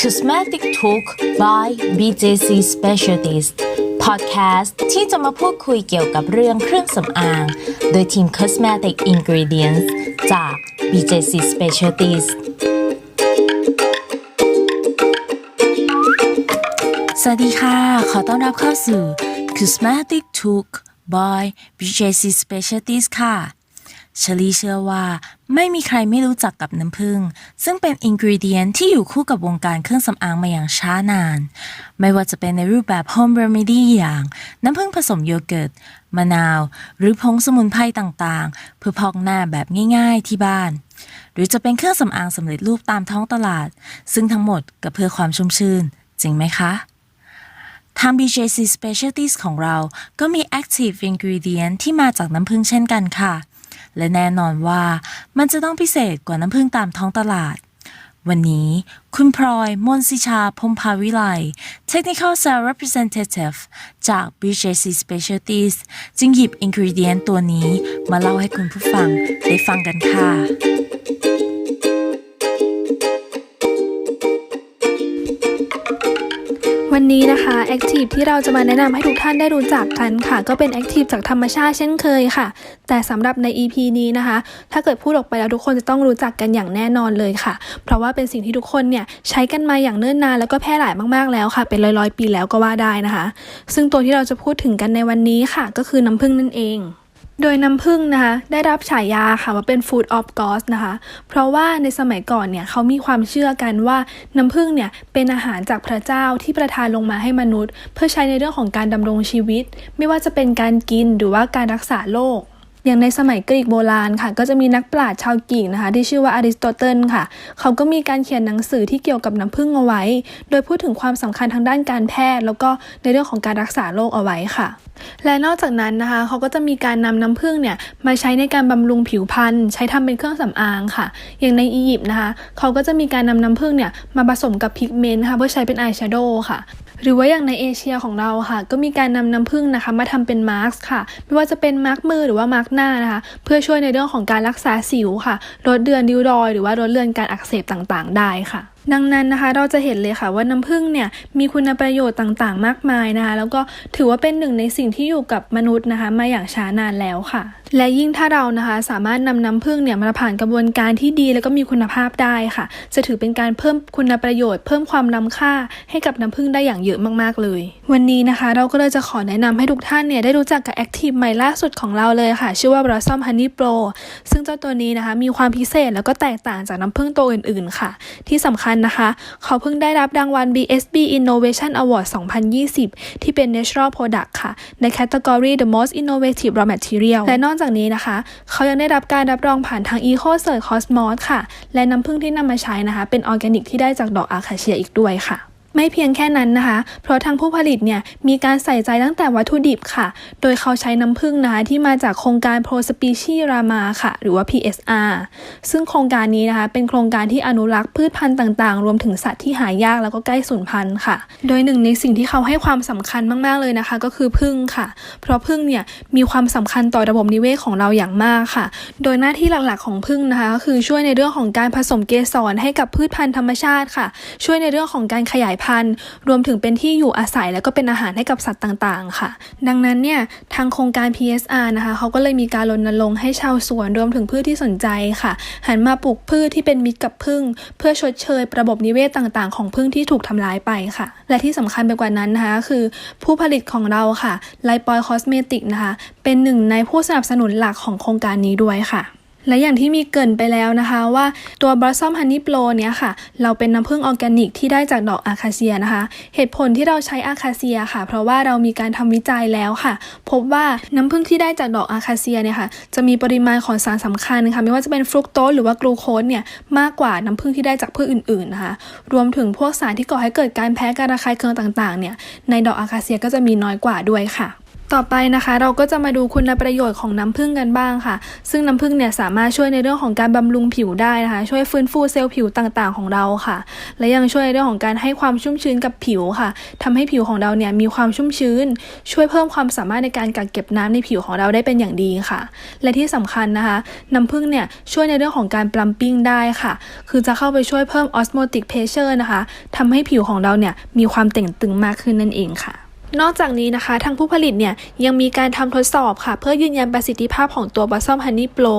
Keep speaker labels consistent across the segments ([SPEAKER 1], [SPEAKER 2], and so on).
[SPEAKER 1] Cosmetic Talk by BJC Specialties Podcast ที่จะมาพูดคุยเกี่ยวกับเรื่องเครื่องสำอาง โดยทีม Cosmetic Ingredients จาก BJC Specialties สวัสดีค่ะ ขอต้อนรับเข้าสู่ Cosmetic Talk by BJC Specialties ค่ะ เชลีเชื่อว่าไม่มีใครไม่รู้จักกับน้ำผึ้งซึ่งเป็นอินก e เดียนที่อยู่คู่กับวงการเครื่องสำอางมาอย่างช้านาน ไม่ว่าจะเป็นในรูปแบบ Home Remedy อย่าง น้ำผึ้งผสมโยเกิร์ต มะนาว หรือผงสมุนไพรต่างๆ เพื่อพอกหน้าแบบง่ายๆที่บ้าน หรือจะเป็นเครื่องสำอางสำเร็จรูปตามท้องตลาด ซึ่งทั้งหมดก็เพื่อความชุ่มชื่น จริงไหมคะทาง BJC Specialties ของเราก็มี Active Ingredient ที่มาจากน้ำผึ้งเช่นกันค่ะ และแน่นอนว่ามันจะต้องพิเศษกว่าน้ำผึ้งตามท้องตลาด วันนี้คุณพลอย มนสิชาพมภาวิไล Technical Sales Representative จาก BJC Specialties จึงหยิบอินกริเดียนตัวนี้มาเล่าให้คุณผู้ฟังได้ฟังกันค่ะ
[SPEAKER 2] วันนี้นะคะแอคทีฟที่เราจะมาแนะนำให้ทุกท่านได้รู้จักกันค่ะ ก็เป็นแอคทีฟจากธรรมชาติเช่นเคยค่ะ แต่สำหรับใน EP นี้นะคะ ถ้าเกิดพูดออกไปแล้วทุกคนจะต้องรู้จักกันอย่างแน่นอนเลยค่ะ เพราะว่าเป็นสิ่งที่ทุกคนเนี่ยใช้กันมาอย่างเนิ่นนานแล้วก็แพร่หลายมากๆแล้วค่ะ เป็นร้อยๆปีแล้วก็ว่าได้นะคะ ซึ่งตัวที่เราจะพูดถึงกันในวันนี้ค่ะ ก็คือน้ำผึ้งนั่นเอง โดยน้ำผึ้งนะคะได้รับฉายาค่ะว่าเป็น food of gods นะคะ เพราะว่าในสมัยก่อนเนี่ยเขามีความเชื่อกันว่าน้ำผึ้งเนี่ยเป็นอาหารจากพระเจ้าที่ประทานลงมาให้มนุษย์ เพื่อใช้ในเรื่องของการดำรงชีวิต ไม่ว่าจะเป็นการกินหรือว่าการรักษาโรค อย่างในสมัยกรีกโบราณค่ะก็จะมีนักปราชญ์ชาวกรีกนะคะที่ชื่อว่าอริสโตเติลค่ะ เขาก็มีการเขียนหนังสือที่เกี่ยวกับน้ำผึ้งเอาไว้ โดยพูดถึงความสำคัญทางด้านการแพทย์ แล้วก็ในเรื่องของการรักษาโรคเอาไว้ค่ะ และนอกจากนั้นนะคะเขาก็จะมีการนำน้ำผึ้งเนี่ยมาใช้ในการบำรุงผิวพรรณใช้ทำเป็นเครื่องสำอางค่ะ อย่างในอียิปต์นะคะเขาก็จะมีการนำน้ำผึ้งเนี่ยมาผสมกับพิกเมนต์ค่ะเพื่อใช้เป็นอายแชโดว์ค่ะ หรือว่าอย่างในเอเชียของเราค่ะ ก็มีการนำน้ำผึ้งนะคะมาทำเป็นมาร์กค่ะ ไม่ว่าจะเป็นมาร์กมือหรือว่ามาร์กหน้านะคะ เพื่อช่วยในเรื่องของการรักษาสิวค่ะลดเดือนริ้วรอย หรือว่าลดเลือนการอักเสบต่างๆ ได้ค่ะ ดังนั้นนะคะเราจะเห็นเลยค่ะว่าน้ำผึ้งเนี่ยมีคุณประโยชน์ต่างๆ มากมายนะคะ แล้วก็ถือว่าเป็นหนึ่งในสิ่งที่อยู่กับมนุษย์นะคะ มาอย่างช้านานแล้วค่ะ และยิ่งถ้าเรานะคะสามารถนำน้ำผึ้งเนี่ยมาผ่านกระบวนการที่ดีแล้วก็มีคุณภาพได้ค่ะ จะถือเป็นการเพิ่มคุณประโยชน์ เพิ่มความล้าค่าให้กับน้ำผึ้งได้อย่างเยอะมากๆเลย วันนี้นะคะเราก็เลยจะขอแนะนำให้ทุกท่านเนี่ยได้รู้จักกับแอคทีฟใหม่ล่าสุดของเราเลยค่ะ ชื่อว่า Blossom Honey Pro ซึ่งเจ้าตัวนี้นะคะมีความพิเศษแล้วก็แตกต่างจากน้ำผึ้งตัวอื่นๆค่ะ ที่สำคัญนะคะ เขาเพิ่งได้รับรางวัล BSB Innovation Award 2020 ที่เป็น Natural Product ค่ะ ในแคตตากรี The Most Innovative Raw Material และนอกจากนี้นะคะ เขายังได้รับการรับรองผ่านทาง Eco Cert Cosmos ค่ะ และน้ำผึ้งที่นำมาใช้นะคะ เป็นออร์แกนิกที่ได้จากดอกอาคาเชียอีกด้วยค่ะ ไม่เพียงแค่นั้นนะคะ เพราะทางผู้ผลิตเนี่ยมีการใส่ใจตั้งแต่วัตถุดิบค่ะ โดยเขาใช้น้ำผึ้งนะคะที่มาจากโครงการ Pro Species Rama ค่ะ หรือว่า PSR ซึ่งโครงการนี้นะคะเป็นโครงการที่อนุรักษ์พืชพันธุ์ต่างๆ รวมถึงสัตว์ที่หายากแล้วก็ใกล้สูญพันธุ์ค่ะ โดยหนึ่งในสิ่งที่เขาให้ความสำคัญมากๆเลยนะคะ ก็คือผึ้งค่ะ เพราะผึ้งเนี่ยมีความสำคัญต่อระบบนิเวศของเราอย่างมากค่ะ โดยหน้าที่หลักๆของผึ้งนะคะก็คือช่วยในเรื่องของการผสมเกสรให้กับพืชพันธุ์ธรรมชาติค่ะ ช่วยในเรื่องของการขยายพันธุ์รวมถึงเป็นที่อยู่อาศัยและก็เป็นอาหารให้กับสัตว์ต่างๆ ค่ะ ดังนั้นเนี่ยทางโครงการ PSR นะคะเขาก็เลยมีการรณรงค์ให้ชาวสวนรวมถึงพืชที่สนใจค่ะ หันมาปลูกพืชที่เป็นมิตรกับพึ่ง เพื่อชดเชยระบบนิเวศต่างๆ ของพึ่งที่ถูกทำลายไปค่ะ และที่สำคัญไปกว่านั้นนะคะคือ ผู้ผลิตของเราค่ะไลปอยคอสเมติกนะคะเป็นหนึ่งในผู้สนับสนุนหลักของโครงการนี้ด้วยค่ะ และอย่างที่มีเกินไปแล้วนะคะว่าตัว Blossom Honey Pro เนี้ยค่ะ เราเป็นน้ำผึ้งออร์แกนิกที่ได้จากดอกอาคาเซียนะคะ เหตุผลที่เราใช้อาคาเซียค่ะ เพราะว่าเรามีการทำวิจัยแล้วค่ะ พบว่าน้ำผึ้งที่ได้จากดอกอาคาเซียเนี่ยค่ะจะมีปริมาณของสารสำคัญค่ะไม่ว่าจะเป็นฟรุกโตสหรือว่ากลูโคสเนี่ยมากกว่าน้ำผึ้งที่ได้จากพืชอื่นๆนะคะรวมถึงพวกสารที่ก่อให้เกิดการแพ้การระคายเคืองต่างๆเนี่ยในดอกอาคาเซียก็จะมีน้อยกว่าด้วยค่ะ ต่อไปนะคะเราก็จะมาดูคุณประโยชน์ของน้ำผึ้งกันบ้างค่ะ ซึ่งน้ำผึ้งเนี่ยสามารถช่วยในเรื่องของการบำรุงผิวได้นะคะ ช่วยฟื้นฟูเซลล์ผิวต่างๆ ของเราค่ะ และยังช่วยในเรื่องของการให้ความชุ่มชื้นกับผิวค่ะทำให้ผิวของเราเนี่ยมีความชุ่มชื้น ช่วยเพิ่มความสามารถในการกักเก็บน้ำในผิวของเราได้เป็นอย่างดีค่ะ และที่สำคัญนะคะ น้ำผึ้งเนี่ยช่วยในเรื่องของการปลัมปิ้งได้ค่ะ คือจะเข้าไปช่วยเพิ่มออสโมติกเพเชอร์นะคะทำให้ผิวของเราเนี่ยมีความเต่งตึงมากขึ้นนั่นเองค่ะ นอกจากนี้นะคะ ทางผู้ผลิตเนี่ยยังมีการทำทดสอบค่ะ เพื่อยืนยันประสิทธิภาพของตัว Blossom Honey Pro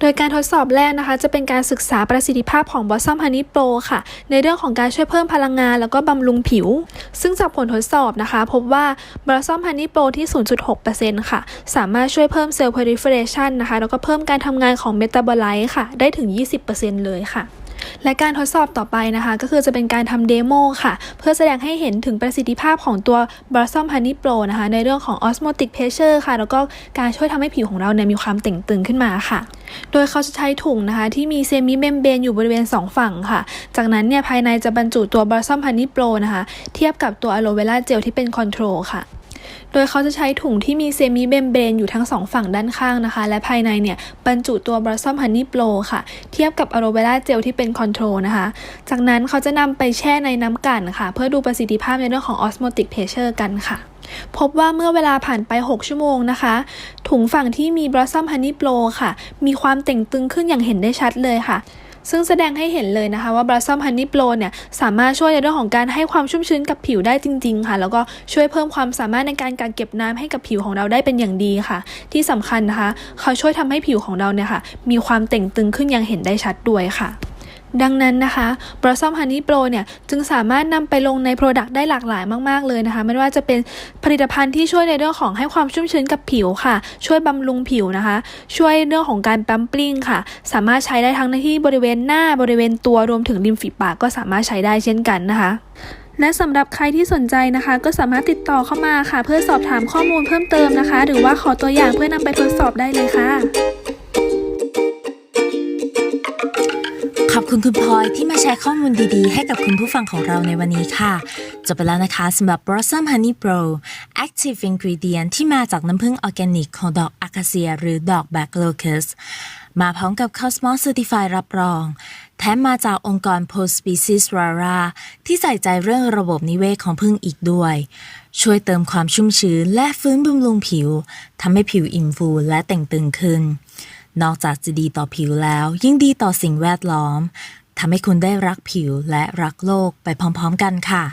[SPEAKER 2] โดยการทดสอบแรกนะคะ จะเป็นการศึกษาประสิทธิภาพของ Blossom Honey Pro ค่ะ ในเรื่องของการช่วยเพิ่มพลังงานแล้วก็บำรุงผิว ซึ่งจากผลทดสอบนะคะ พบว่า Blossom Honey Pro ที่ 0.6%ค่ะ สามารถช่วยเพิ่มเซลล์ proliferation นะคะ แล้วก็เพิ่มการทำงานของ metabolite ค่ะ ได้ถึง 20%เลยค่ะ และการทดสอบต่อไปนะคะ ก็คือจะเป็นการทำเดโมค่ะ เพื่อแสดงให้เห็นถึงประสิทธิภาพของตัว Blossom Honey Pro นะคะ ในเรื่องของ Osmotic Pressure ค่ะ แล้วก็การช่วยทำให้ผิวของเราเนี่ยมีความเต่งตึงขึ้นมาค่ะ โดยเขาจะใช้ถุงนะคะ ที่มีเซมิเมมเบนอยู่บริเวณ 2 ฝั่งค่ะ จากนั้นเนี่ยภายในจะบรรจุตัว Blossom Honey Pro นะคะ เทียบกับตัว Aloe Vera Gel ที่เป็นคอนโทรลค่ะ โดยเขาจะใช้ถุงที่มีเซมิเมมเบนอยู่ทั้งสองฝั่งด้านข้างนะคะ และภายในเนี่ยบรรจุตัว Blossom Honey Pro ค่ะ เทียบกับ Aloe Vera Gel ที่เป็นคอนโทรลนะคะ จากนั้นเขาจะนำไปแช่ในน้ำกั่นค่ะ เพื่อดูประสิทธิภาพในเรื่องของ Osmotic Pressure กันค่ะพบว่าเมื่อเวลาผ่านไป 6 ชั่วโมงนะคะ ถุงฝั่งที่มี Blossom Honey Pro ค่ะ มีความเต่งตึงขึ้นอย่างเห็นได้ชัดเลยค่ะ ซึ่งแสดงให้เห็นเลยนะคะว่า Blossom Honey Pro เนี่ยสามารถช่วยในเรื่องของการให้ความชุ่มชื้นกับผิวได้จริง ๆ ค่ะ แล้วก็ช่วยเพิ่มความสามารถในการกักเก็บน้ำให้กับผิวของเราได้เป็นอย่างดีค่ะ ที่สำคัญนะคะ เขาช่วยทำให้ผิวของเราเนี่ยค่ะมีความเต่งตึงขึ้นอย่างเห็นได้ชัดด้วยค่ะ ดังนั้นนะคะ Blossom Honey Pro เนี่ยจึงสามารถนำไปลงใน Product ได้หลากหลายมาก ๆ เลยนะคะ ไม่ว่าจะเป็นผลิตภัณฑ์ที่ช่วยในเรื่องของให้ความชุ่มชื้นกับผิวค่ะ ช่วยบำรุงผิวนะคะ ช่วยเรื่องของการปั๊มปลิ้งค่ะ สามารถใช้ได้ทั้งในที่บริเวณหน้าบริเวณตัวรวมถึงริมฝีปากก็สามารถใช้ได้เช่นกันนะคะและสำหรับใครที่สนใจนะคะ ก็สามารถติดต่อเข้ามาค่ะ เพื่อสอบถามข้อมูลเพิ่มเติมนะคะ หรือว่าขอตัวอย่างเพื่อนำไปทดสอบได้เลยค่ะ
[SPEAKER 1] ขอบคุณคุณพลอยที่มาแชร์ข้อมูลดีๆ ให้กับคุณผู้ฟังของเราในวันนี้ค่ะ จบไปแล้วนะคะสำหรับ Blossom Honey Pro Active Ingredient ที่มาจากน้ำผึ้งออร์แกนิกของดอกอาคาเซีย หรือดอกแบล็กโลคัสมาพร้อมกับ Cosmos Certified รับรอง แถมมาจากองค์กร Post Species Rara ที่ใส่ใจเรื่องระบบนิเวศของผึ้งอีกด้วย ช่วยเติมความชุ่มชื้นและฟื้นบำรุงผิวทำให้ผิวอิ่มฟูและแต่งตึงขึ้น นอกจากจะดีต่อผิวแล้วยิ่งดีต่อสิ่งแวดล้อมทำให้คุณได้รักผิวและรักโลกไปพร้อมๆกันค่ะ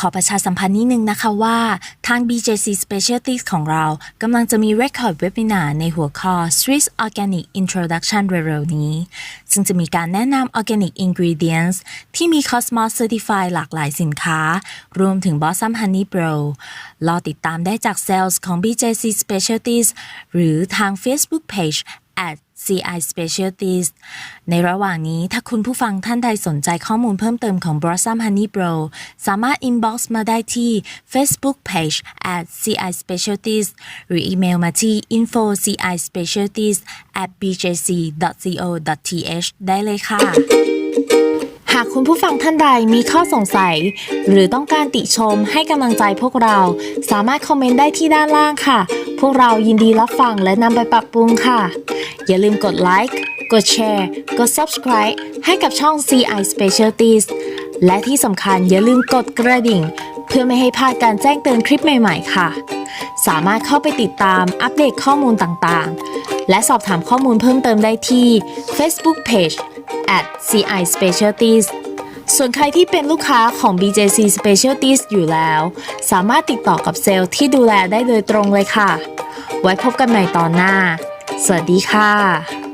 [SPEAKER 1] ขอประชาสัมพันธ์นิดนึงนะคะว่าทาง BJC Specialties ของเรากำลังจะมี Record Webinar ในหัวข้อ Swiss Organic Introduction เร็วๆนี้ ซึ่งจะมีการแนะนำ Organic Ingredients ที่มี Cosmos Certified หลากหลายสินค้า รวมถึง Blossom Honey Pro รอติดตามได้จากเซลล์ของ BJC Specialties หรือทาง Facebook Page at CI Specialties ในระหว่างนี้ถ้าคุณผู้ฟังท่านใดสนใจข้อมูลเพิ่มเติมของ Blossom Honey Bro สามารถ inbox มาได้ที่ Facebook Page at CI Specialties หรืออีเมลมาที่ info ci specialties at bjc.co.th ได้เลยค่ะ หากคุณผู้ฟังท่านใดมีข้อสงสัย หรือต้องการติชมให้กำลังใจพวกเรา สามารถคอมเมนต์ได้ที่ด้านล่างค่ะ พวกเรายินดีรับฟังและนำไปปรับปรุงค่ะ อย่าลืมกดไลค์กดแชร์ กด subscribe ให้กับช่อง CI Specialties และที่สำคัญอย่าลืมกดกระดิ่ง เพื่อไม่ให้พลาดการแจ้งเตือนคลิปใหม่ๆค่ะ สามารถเข้าไปติดตามอัปเดตข้อมูลต่างๆ และสอบถามข้อมูลเพิ่มเติมได้ที่ Facebook Page at CI Specialties ส่วนใครที่เป็นลูกค้าของ BJC Specialties อยู่แล้ว สามารถติดต่อกับเซลล์ที่ดูแลได้โดยตรงเลยค่ะ ไว้พบกันใหม่ตอนหน้า สวัสดีค่ะ